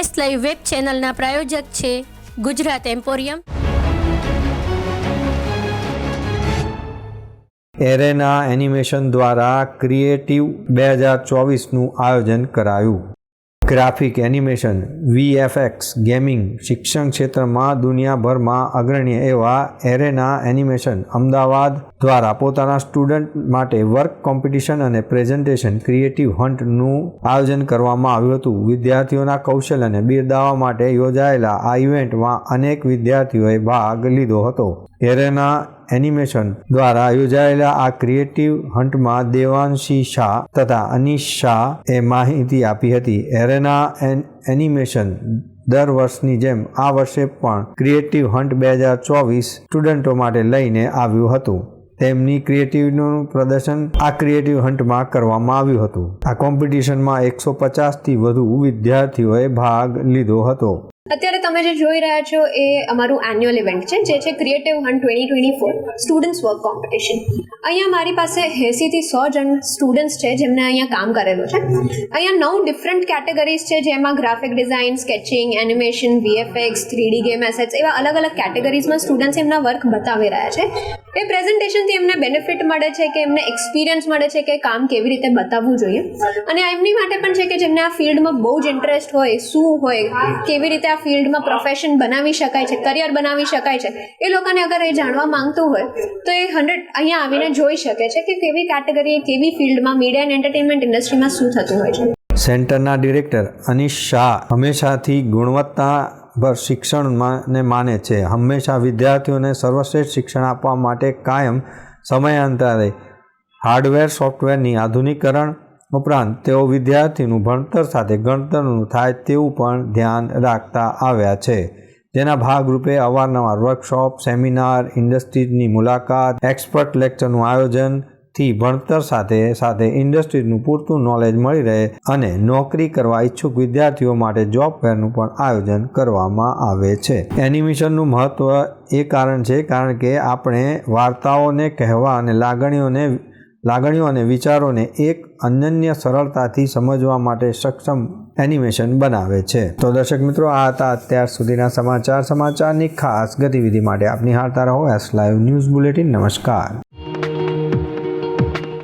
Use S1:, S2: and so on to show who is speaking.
S1: S live web ચેનલના પ્રાયોજક છે ગુજરાત એમ્પોરિયમ.
S2: એરેના એનિમેશન દ્વારા ક્રિએટિવ બે હજાર ચોવીસનું આયોજન કરાયું. ગ્રાફિક એનિમેશન, વીએફએક્સ, ગેમિંગ, શિક્ષણ ક્ષેત્રમાં દુનિયાભરમાં અગ્રણી એવા એરેના એનિમેશન અમદાવાદ દ્વારા પોતાના સ્ટુડન્ટ માટે વર્ક કોમ્પિટિશન અને પ્રેઝન્ટેશન, ક્રિએટિવ હન્ટનું આયોજન કરવામાં આવ્યું હતું. વિદ્યાર્થીઓના કૌશલ્યને બિરદાવવા માટે યોજાયેલા આ ઇવેન્ટમાં અનેક વિદ્યાર્થીઓએ ભાગ લીધો હતો. એરેના એનિમેશન દ્વારા યોજાયેલા આ ક્રિએટિવ હન્ટમાં દેવાંશી શાહ તથા અનીશ શાહ એ માહિતી આપી હતી. એરેના એન- એનિમેશન દર વર્ષની જેમ આ વર્ષે પણ ક્રિએટિવ હન્ટ બે હજાર ચોવીસ સ્ટુડન્ટો માટે લઈને આવ્યું હતું. તેમની ક્રિએટિવનું પ્રદર્શન આ ક્રિએટિવ હન્ટમાં કરવામાં આવ્યું હતું. આ કોમ્પિટિશનમાં એકસો પચાસથી વધુ વિદ્યાર્થીઓએ ભાગ લીધો હતો.
S3: અત્યારે તમે જે જોઈ રહ્યા છો એ અમારું એન્યુઅલ ઇવેન્ટ છે, જે છે creative hunt twenty twenty four students work competition અહીંયા મારી પાસે એંસીથી સો જણ સ્ટુડન્ટ્સ છે જેમને અહીંયા કામ કરેલું છે. અહીંયા નવ ડિફરન્ટ કેટેગરીઝ છે, જેમાં graphic design sketching animation VFX three D game assets એવા અલગ અલગ કેટેગરીઝમાં સ્ટુડન્ટ્સ એમના વર્ક બતાવી રહ્યા છે. એ પ્રેઝન્ટેશનથી એમને બેનિફિટ મળે છે કે એમને એક્સપિરિયન્સ મળે છે કે કામ કેવી રીતે બતાવવું જોઈએ. અને એમની માટે પણ છે કે જેમને આ ફિલ્ડમાં બહુ જ ઇન્ટરેસ્ટ હોય, શું હોય, કેવી રીતે આ ફિલ્ડમાં પ્રોફેશન બનાવી શકાય છે કરિયર બનાવી શકાય છે, એ લોકોને અગર એ જાણવા માંગતું હોય, તો એ હંડ્રેડ અહીંયા આવીને જોઈ શકે છે કે કેવી કેટેગરી કેવી ફિલ્ડમાં મીડિયા એન્ડ એન્ટરટેનમેન્ટ ઇન્ડસ્ટ્રીમાં શું થતું હોય છે.
S2: સેન્ટરના ડિરેક્ટર અનિશ શાહ હંમેશાથી ગુણવત્તાભર શિક્ષણને માને છે. હંમેશા વિદ્યાર્થીઓને સર્વશ્રેષ્ઠ શિક્ષણ આપવા માટે કાયમ સમયાંતરે હાર્ડવેર, સોફ્ટવેરની આધુનિકરણ ઉપરાંત તેઓ વિદ્યાર્થીનું ભણતર સાથે ગણતરનું થાય તેવું પણ ધ્યાન રાખતા આવ્યા છે. તેના ભાગરૂપે અવારનવાર વર્કશોપ સેમિનાર ઇન્ડસ્ટ્રીની મુલાકાત એક્સપર્ટ લેક્ચરનું આયોજન થી ભણતર સાથે સાથે ઇન્ડસ્ટ્રીનું પૂરતું નોલેજ મળી રહે અને નોકરી કરવા ઈચ્છુક વિદ્યાર્થીઓ માટે જોબ ફેરનું પણ આયોજન કરવામાં આવે છે. એનિમેશનનું મહત્ત્વ એ કારણ છે, કારણ કે આપણે વાર્તાઓને કહેવા અને લાગણીઓને, લાગણીઓ અને વિચારોને એક અનન્ય સરળતાથી સમજવા માટે સક્ષમ એનિમેશન બનાવે છે. તો દર્શક મિત્રો, આ હતા અત્યાર સુધીના સમાચાર. સમાચારની ખાસ ગતિવિધિ માટે આપની હારતા રહો. એસ લાઈવ ન્યૂઝ બુલેટિન નમસ્કાર.